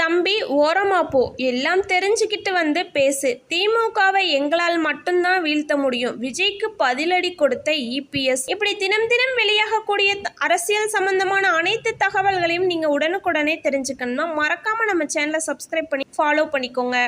தம்பி ஓரமா போ. எல்லாம் தெரிஞ்சுக்கிட்டு வந்து பேசு. திமுகவை எங்களால் மட்டும்தான் வீழ்த்த முடியும். விஜய்க்கு பதிலடி கொடுத்த இபிஎஸ் இப்படி தினம் தினம் வெளியாகக்கூடிய அரசியல் சம்பந்தமான அனைத்து தகவல்களையும் நீங்கள் உடனுக்குடனே தெரிஞ்சுக்கணும்னா மறக்காமல் நம்ம சேனலை சப்ஸ்கிரைப் பண்ணி ஃபாலோ பண்ணிக்கோங்க.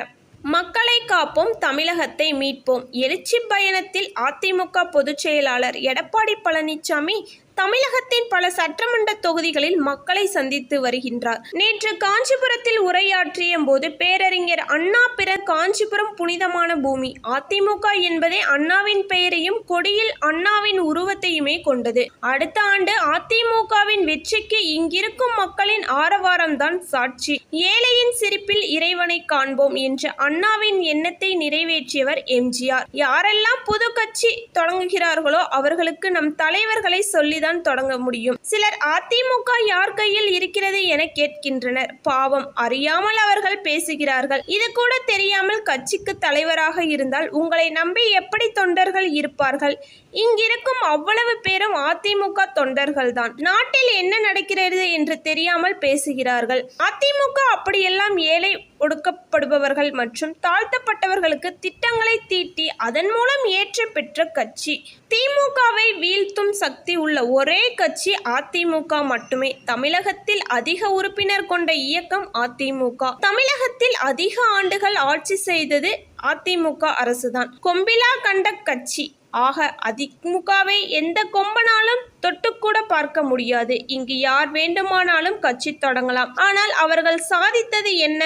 மக்களை காப்போம் தமிழகத்தை மீட்போம். எழுச்சி பயணத்தில் அதிமுக பொதுச் செயலாளர் எடப்பாடி பழனிசாமி தமிழகத்தின் பல சட்டமன்ற தொகுதிகளில் மக்களை சந்தித்து வருகின்றார். நேற்று காஞ்சிபுரத்தில் உரையாற்றிய போது பேரறிஞர் அண்ணா பிற காஞ்சிபுரம் புனிதமான பூமி அதிமுக என்பதே அண்ணாவின் பெயரையும் கொடியில் அண்ணாவின் உருவத்தையுமே கொண்டது. அடுத்த ஆண்டு அதிமுகவின் வெற்றிக்கு இங்கிருக்கும் மக்களின் ஆரவாரம்தான் சாட்சி. ஏழையின் சிரிப்பில் இறைவனை காண்போம் என்ற அண்ணாவின் எண்ணத்தை நிறைவேற்றியவர் எம்ஜிஆர். யாரெல்லாம் புது கட்சி தொடங்குகிறார்களோ அவர்களுக்கு நம் தலைவர்களை சொல்லி தான் தொடங்க முடியும். சிலர் அதிமுக யார் கையில் இருக்கிறது என கேட்கின்றனர். பாவம் அறியாமல் அவர்கள் பேசுகிறார்கள். இது கூட தெரியாமல் கட்சிக்கு தலைவராக இருந்தால் உங்களை நம்பி எப்படி தொண்டர்கள் இருப்பார்கள்? இங்கிருக்கும் அவ்வளவு பேரும் அதிமுக தொண்டர்கள் தான் நாட்டில் என்ன நடக்கிறது என்று தெரியாமல் பேசுகிறார்கள். அதிமுக அப்படியெல்லாம் ஏழை ஒடுக்கப்படுபவர்கள் மற்றும் தாழ்த்தப்பட்டவர்களுக்கு திட்டங்களை தீட்டி அதன் மூலம் ஏற்ற பெற்ற கட்சி. திமுகவை வீழ்த்தும் சக்தி உள்ள ஒரே கட்சி அதிமுக மட்டுமே. தமிழகத்தில் அதிக உறுப்பினர் கொண்ட இயக்கம் அதிமுக. தமிழகத்தில் அதிக ஆண்டுகள் ஆட்சி செய்தது அதிமுக அரசுதான். கொம்பிலா கண்ட கட்சி. ஆக அதிமுகவை எந்த கொம்பனாலும் தொட்டுக்கூட பார்க்க முடியாது. இங்கு யார் வேண்டுமானாலும் கட்சி தொடங்கலாம். ஆனால் அவர்கள் சாதித்தது என்ன?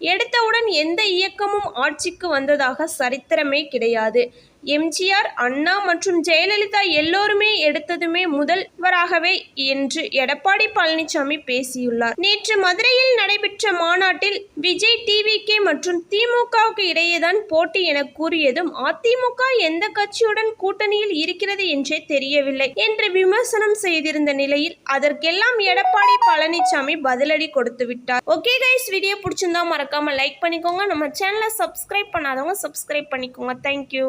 எடுத்தவுடன் எந்த இயக்கமும் ஆட்சிக்கு வந்ததாக சரித்திரமே கிடையாது. எம்ஜிஆர் அண்ணா மற்றும் ஜெயலலிதா எல்லோருமே எடுத்ததுமே முதல்வராகவே என்று எடப்பாடி பழனிசாமி பேசியுள்ளார். நேற்று மதுரையில் நடைபெற்ற மாநாட்டில் விஜய் டிவிகே மற்றும் திமுகவுக்கு இடையேதான் போட்டி என கூறியதும் அதிமுக எந்த கட்சியுடன் கூட்டணியில் இருக்கிறது என்றே தெரியவில்லை என்று விமர்சனம் செய்திருந்த நிலையில் அதற்கெல்லாம் எடப்பாடி பழனிசாமி பதிலடி கொடுத்து விட்டார். ஓகே கைஸ் வீடியோ பிடிச்சிருந்தா மறக்காம லைக் பண்ணிக்கோங்க. நம்ம சேனலை சப்ஸ்கிரைப் பண்ணாதவங்க சப்ஸ்கிரைப் பண்ணிக்கோங்க. தேங்க்யூ